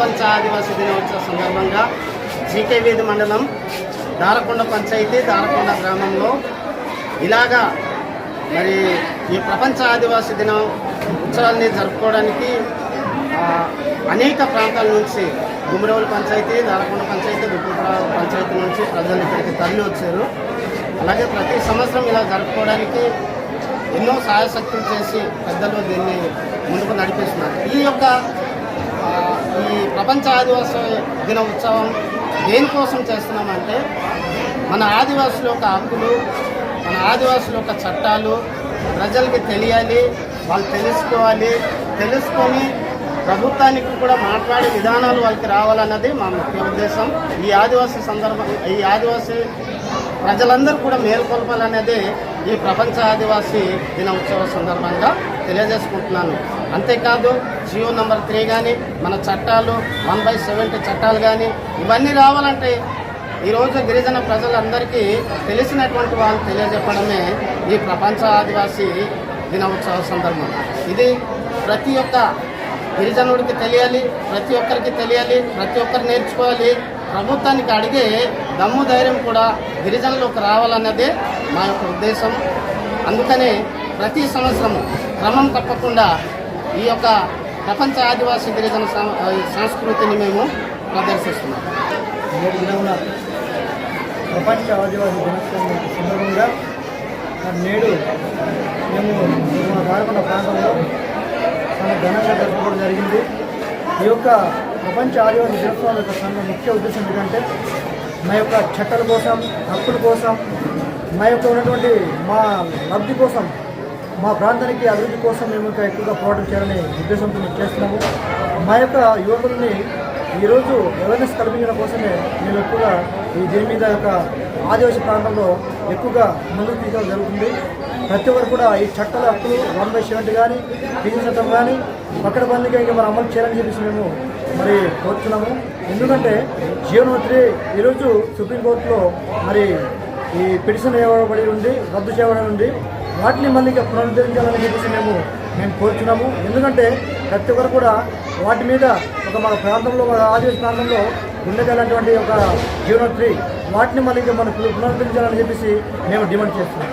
ప్రపంచ ఆదివాసీ దినోత్సవ సందర్భంగా జీకే వీధి మండలం దారకొండ పంచాయతీ దారకొండ గ్రామంలో ఇలాగా మరి ఈ ప్రపంచ ఆదివాసీ దినం ఉత్సవాల్ని జరుపుకోవడానికి అనేక ప్రాంతాల నుంచి గుమ్మరవల్లి పంచాయతీ దారకొండ పంచాయతీ గుప్పపడ పంచాయతీ నుంచి ప్రజలు ఇక్కడికి తరలి వచ్చారు. అలాగే ప్రతి సంవత్సరం ఇలా జరుపుకోవడానికి ఎన్నో సహాయశక్తులు చేసి పెద్దలు దీన్ని ముందుకు నడిపిస్తున్నారు. ఈ యొక్క ఈ ప్రపంచ ఆదివాసీ దిన ఉత్సవం దేనికోసం చేస్తున్నామంటే మన ఆదివాసుల యొక్క హక్కులు మన ఆదివాసుల యొక్క చట్టాలు ప్రజలకి తెలియాలి వాళ్ళు తెలుసుకోవాలి తెలుసుకొని ప్రభుత్వానికి కూడా మాట్లాడే విధానాలు వాళ్ళకి రావాలన్నది మా ముఖ్య ఉద్దేశం. ఈ ఆదివాసీ సందర్భం ఈ ఆదివాసీ ప్రజలందరూ కూడా మేల్కొల్పాలనేది ఈ ప్రపంచ ఆదివాసీ దినోత్సవ సందర్భంగా తెలియజేసుకుంటున్నాను. అంతేకాదు జియో నెంబర్ త్రీ కానీ మన చట్టాలు వన్ బై సెవెంటీ చట్టాలు కానీ ఇవన్నీ రావాలంటే ఈరోజు గిరిజన ప్రజలందరికీ తెలిసినటువంటి వాళ్ళు తెలియజెప్పడమే ఈ ప్రపంచ ఆదివాసీ దినోత్సవ సందర్భం. ఇది ప్రతి ఒక్క గిరిజనుడికి తెలియాలి ప్రతి ఒక్కరికి తెలియాలి ప్రతి ఒక్కరు నేర్చుకోవాలి. ప్రభుత్వానికి అడిగే దమ్ము ధైర్యం కూడా గిరిజనులకు రావాలన్నదే మా యొక్క ఉద్దేశం అందుకనే ప్రతి సంవత్సరం క్రమం తప్పకుండా ఈ యొక్క ప్రపంచ ఆదివాసీ గిరిజన సంస్కృతిని మేము ప్రదర్శిస్తున్నాం. నేటి దినమున ప్రపంచ ఆదివాసీ దినోత్సవం సందర్భంగా నేడు మేము మా దారకొండ ప్రాంతంలో చాలా ఘనంగా జరుపుకోవడం జరిగింది. ఈ యొక్క ప్రపంచ ఆదివాసీ దినోత్సవం యొక్క సంఘం ముఖ్య ఉద్దేశం ఏంటంటే మా యొక్క చట్టాల కోసం హక్కుల కోసం మా యొక్క ఉన్నటువంటి మా లబ్ధి కోసం మా ప్రాంతానికి అభివృద్ధి కోసం మేము ఇంకా ఎక్కువగా పోరాటం చేయాలనే ఉద్దేశంతో మేము చేస్తున్నాము. మా యొక్క యువకుల్ని ఈరోజు అవేర్నెస్ కల్పించడం కోసమే మేము ఎక్కువగా ఈ దీని మీద యొక్క ఆదివాసీ ప్రాంతంలో ఎక్కువగా ముందుకు తీసుకోవడం జరుగుతుంది. ప్రతి ఒక్కరు కూడా ఈ చట్టాల హక్కులు వన్ బై సెవెంటీ కానీ పీజీ చట్టం కానీ పక్కన బందిగా ఇంకా మనం అమలు చేయాలని చెప్పేసి మేము మరి కోరుతున్నాము. ఎందుకంటే జీవనోత్రి ఈరోజు సుప్రీంకోర్టులో మరి ఈ పిటిషన్ ఇవ్వబడి ఉంది రద్దు చేయబడి ఉంది. వాటిని మళ్ళీ పునరుద్ధరించాలని చెప్పేసి మేము మేము కోరుతున్నాము ఎందుకంటే ప్రతి ఒక్కరు కూడా వాటి మీద ఒక మన ప్రాంతంలో మన ఆదివాసీ ప్రాంతంలో ఉండగలటువంటి ఒక జీవనోత్రి వాటిని మళ్ళీ మనం పునరుద్ధరించాలని చెప్పేసి మేము డిమాండ్ చేస్తున్నాం.